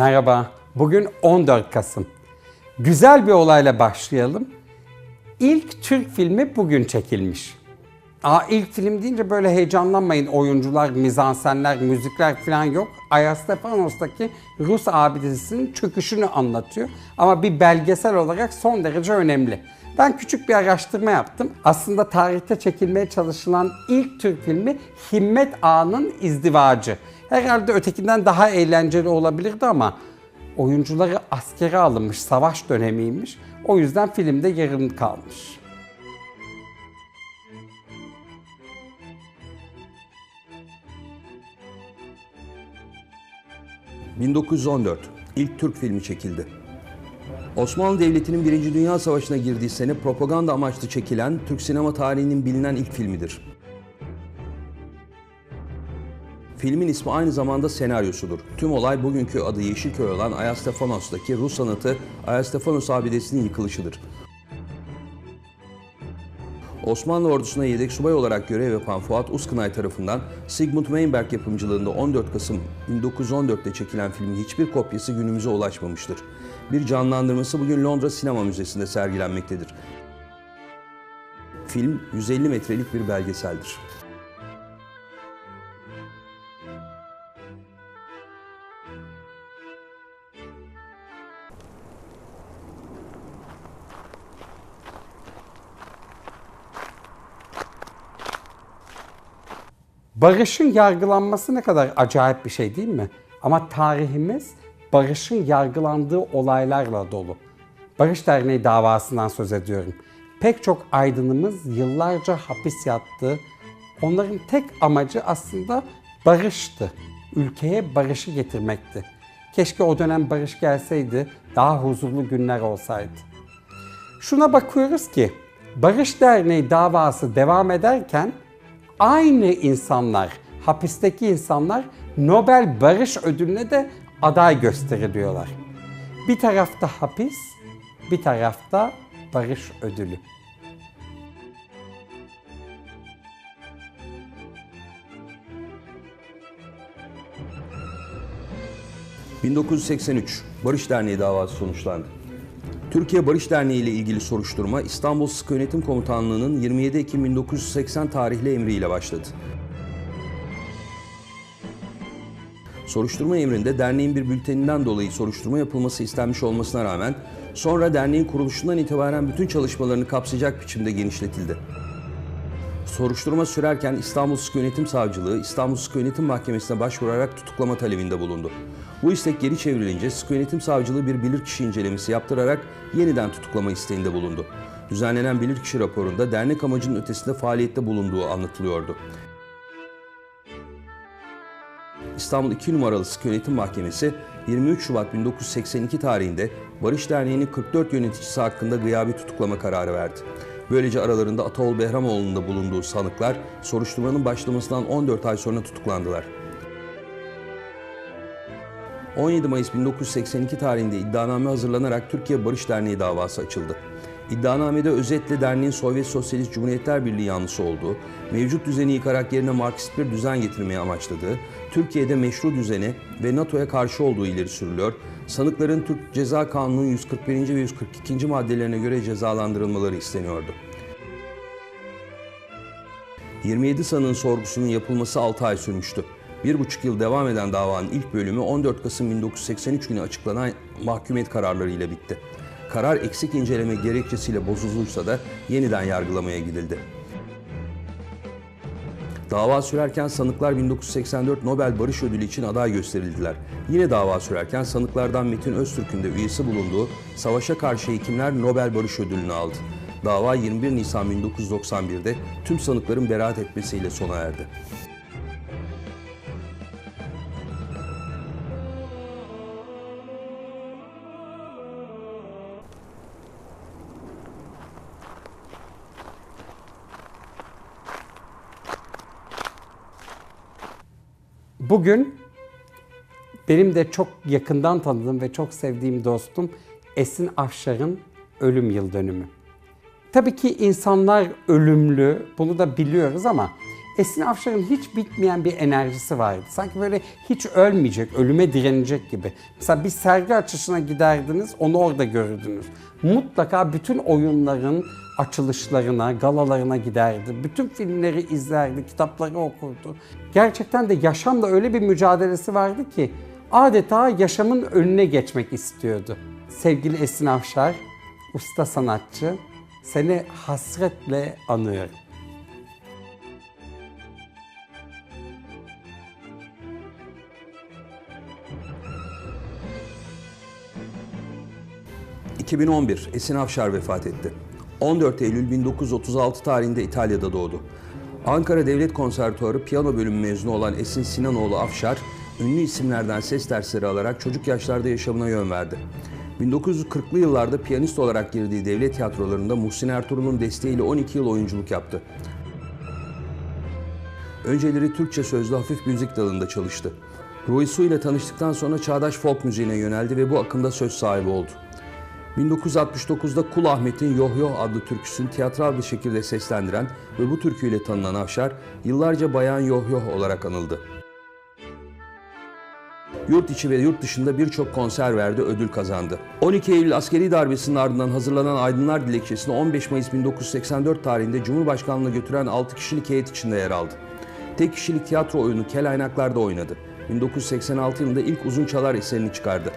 Merhaba, bugün 14 Kasım. Güzel bir olayla başlayalım. İlk Türk filmi bugün çekilmiş. Aa, ilk film deyince böyle heyecanlanmayın. Oyuncular, mizansenler, müzikler falan yok. Ayastefanos'taki Rus abidesinin çöküşünü anlatıyor. Ama bir belgesel olarak son derece önemli. Ben küçük bir araştırma yaptım. Aslında tarihte çekilmeye çalışılan ilk Türk filmi Himmet Ağa'nın İzdivacı. Herhalde ötekinden daha eğlenceli olabilirdi ama oyuncuları askere alınmış, savaş dönemiymiş. O yüzden filmde yarım kalmış. ...1914 ilk Türk filmi çekildi. Osmanlı Devleti'nin Birinci Dünya Savaşı'na girdiği sene propaganda amaçlı çekilen Türk sinema tarihinin bilinen ilk filmidir. Filmin ismi aynı zamanda senaryosudur. Tüm olay bugünkü adı Yeşilköy olan Ayastefanos'taki Rus sanatı Ayastefanos abidesinin yıkılışıdır. Osmanlı ordusuna yedek subay olarak görev yapan Fuat Uskınay tarafından Sigmund Weinberg yapımcılığında 14 Kasım 1914'te çekilen filmin hiçbir kopyası günümüze ulaşmamıştır. Bir canlandırması bugün Londra Sinema Müzesi'nde sergilenmektedir. Film 150 metrelik bir belgeseldir. Barış'ın yargılanması ne kadar acayip bir şey değil mi? Ama tarihimiz Barış'ın yargılandığı olaylarla dolu. Barış Derneği davasından söz ediyorum. Pek çok aydınımız yıllarca hapis yattı. Onların tek amacı aslında barıştı. Ülkeye barışı getirmekti. Keşke o dönem barış gelseydi, daha huzurlu günler olsaydı. Şuna bakıyoruz ki Barış Derneği davası devam ederken aynı insanlar, hapisteki insanlar Nobel Barış Ödülü'ne de aday gösteriliyorlar. Bir tarafta hapis, bir tarafta barış ödülü. ...1983 Barış Derneği davası sonuçlandı. Türkiye Barış Derneği ile ilgili soruşturma İstanbul Sıkı Yönetim Komutanlığı'nın 27 Ekim 1980 tarihli emriyle başladı. Soruşturma emrinde derneğin bir bülteninden dolayı soruşturma yapılması istenmiş olmasına rağmen sonra derneğin kuruluşundan itibaren bütün çalışmalarını kapsayacak biçimde genişletildi. Soruşturma sürerken İstanbul Sıkı Yönetim Savcılığı İstanbul Sıkı Yönetim Mahkemesi'ne başvurarak tutuklama talebinde bulundu. Bu istek geri çevrilince Sıkı Yönetim Savcılığı bir bilirkişi incelemesi yaptırarak yeniden tutuklama isteğinde bulundu. Düzenlenen bilirkişi raporunda dernek amacının ötesinde faaliyette bulunduğu anlatılıyordu. İstanbul 2 numaralı Sıkı Yönetim Mahkemesi 23 Şubat 1982 tarihinde Barış Derneği'nin 44 yöneticisi hakkında gıyabi tutuklama kararı verdi. Böylece aralarında Ataol Behramoğlu'nun da bulunduğu sanıklar soruşturmanın başlamasından 14 ay sonra tutuklandılar. 17 Mayıs 1982 tarihinde iddianame hazırlanarak Türkiye Barış Derneği davası açıldı. İddianamede özetle derneğin Sovyet Sosyalist Cumhuriyetler Birliği yanlısı olduğu, mevcut düzeni yıkarak yerine Marksist bir düzen getirmeyi amaçladığı, Türkiye'de meşru düzene ve NATO'ya karşı olduğu ileri sürülüyor, sanıkların Türk Ceza Kanunu'nun 141. ve 142. maddelerine göre cezalandırılmaları isteniyordu. 27 sanığın sorgusunun yapılması 6 ay sürmüştü. Bir buçuk yıl devam eden davanın ilk bölümü 14 Kasım 1983 günü açıklanan mahkumiyet kararlarıyla bitti. Karar eksik inceleme gerekçesiyle bozulduysa da yeniden yargılamaya gidildi. Dava sürerken sanıklar 1984 Nobel Barış Ödülü için aday gösterildiler. Yine dava sürerken sanıklardan Metin Öztürk'ün de üyesi bulunduğu Savaşa Karşı Hekimler Nobel Barış Ödülünü aldı. Dava 21 Nisan 1991'de tüm sanıkların beraat etmesiyle sona erdi. Bugün benim de çok yakından tanıdığım ve çok sevdiğim dostum Esin Afşar'ın ölüm yıl dönümü. Tabii ki insanlar ölümlü, bunu da biliyoruz ama Esin Afşar'ın hiç bitmeyen bir enerjisi vardı. Sanki böyle hiç ölmeyecek, ölüme direnecek gibi. Mesela bir sergi açışına giderdiniz, onu orada görürdünüz. Mutlaka bütün oyunların açılışlarına, galalarına giderdi. Bütün filmleri izlerdi, kitapları okurdu. Gerçekten de yaşamla öyle bir mücadelesi vardı ki adeta yaşamın önüne geçmek istiyordu. Sevgili Esin Afşar, usta sanatçı, seni hasretle anıyorum. ...2011 Esin Afşar vefat etti. 14 Eylül 1936 tarihinde İtalya'da doğdu. Ankara Devlet Konservatuarı piyano bölümü mezunu olan Esin Sinanoğlu Afşar, ünlü isimlerden ses dersleri alarak çocuk yaşlarda yaşamına yön verdi. 1940'lı yıllarda piyanist olarak girdiği devlet tiyatrolarında Muhsin Ertuğrul'un desteğiyle 12 yıl oyunculuk yaptı. Önceleri Türkçe sözlü hafif müzik dalında çalıştı. Roy Su ile tanıştıktan sonra çağdaş folk müziğine yöneldi ve bu akımda söz sahibi oldu. 1969'da Kul Ahmet'in Yoh Yoh adlı türküsünü tiyatral bir şekilde seslendiren ve bu türküyle tanınan Afşar, yıllarca Bayan Yoh Yoh olarak anıldı. Yurt içi ve yurt dışında birçok konser verdi, ödül kazandı. 12 Eylül askeri darbesinin ardından hazırlanan Aydınlar Dilekçesi'ni 15 Mayıs 1984 tarihinde Cumhurbaşkanlığına götüren 6 kişilik heyet içinde yer aldı. Tek kişilik tiyatro oyunu Kel Aynaklar'da oynadı. 1986 yılında ilk uzun çalar eserini çıkardı.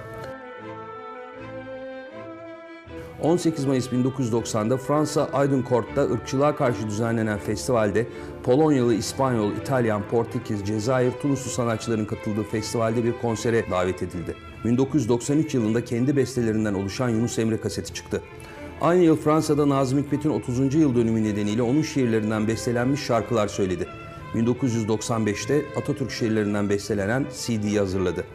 18 Mayıs 1990'da Fransa Aydıncourt'ta ırkçılığa karşı düzenlenen festivalde Polonyalı, İspanyol, İtalyan, Portekiz, Cezayir, Tunuslu sanatçıların katıldığı festivalde bir konsere davet edildi. 1993 yılında kendi bestelerinden oluşan Yunus Emre kaseti çıktı. Aynı yıl Fransa'da Nazım Hikmet'in 30. yıl dönümü nedeniyle onun şiirlerinden bestelenmiş şarkılar söyledi. 1995'te Atatürk şiirlerinden bestelenen CD'yi hazırladı.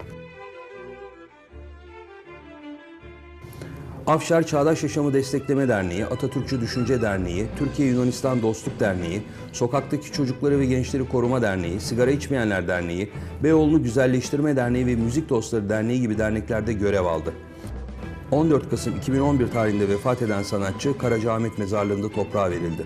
Afşar Çağdaş Yaşamı Destekleme Derneği, Atatürkçü Düşünce Derneği, Türkiye Yunanistan Dostluk Derneği, Sokaktaki Çocukları ve Gençleri Koruma Derneği, Sigara İçmeyenler Derneği, Beyoğlu Güzelleştirme Derneği ve Müzik Dostları Derneği gibi derneklerde görev aldı. 14 Kasım 2011 tarihinde vefat eden sanatçı Karacaahmet Mezarlığı'nda toprağa verildi.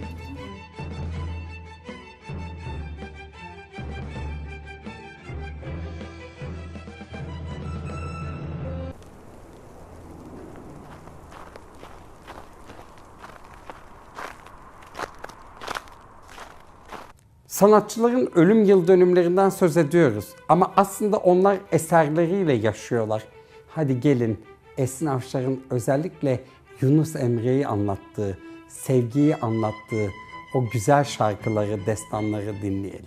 Sanatçıların ölüm yıl dönümlerinden söz ediyoruz ama aslında onlar eserleriyle yaşıyorlar. Hadi gelin Esin Afşar'ın özellikle Yunus Emre'yi anlattığı, sevgiyi anlattığı o güzel şarkıları, destanları dinleyelim.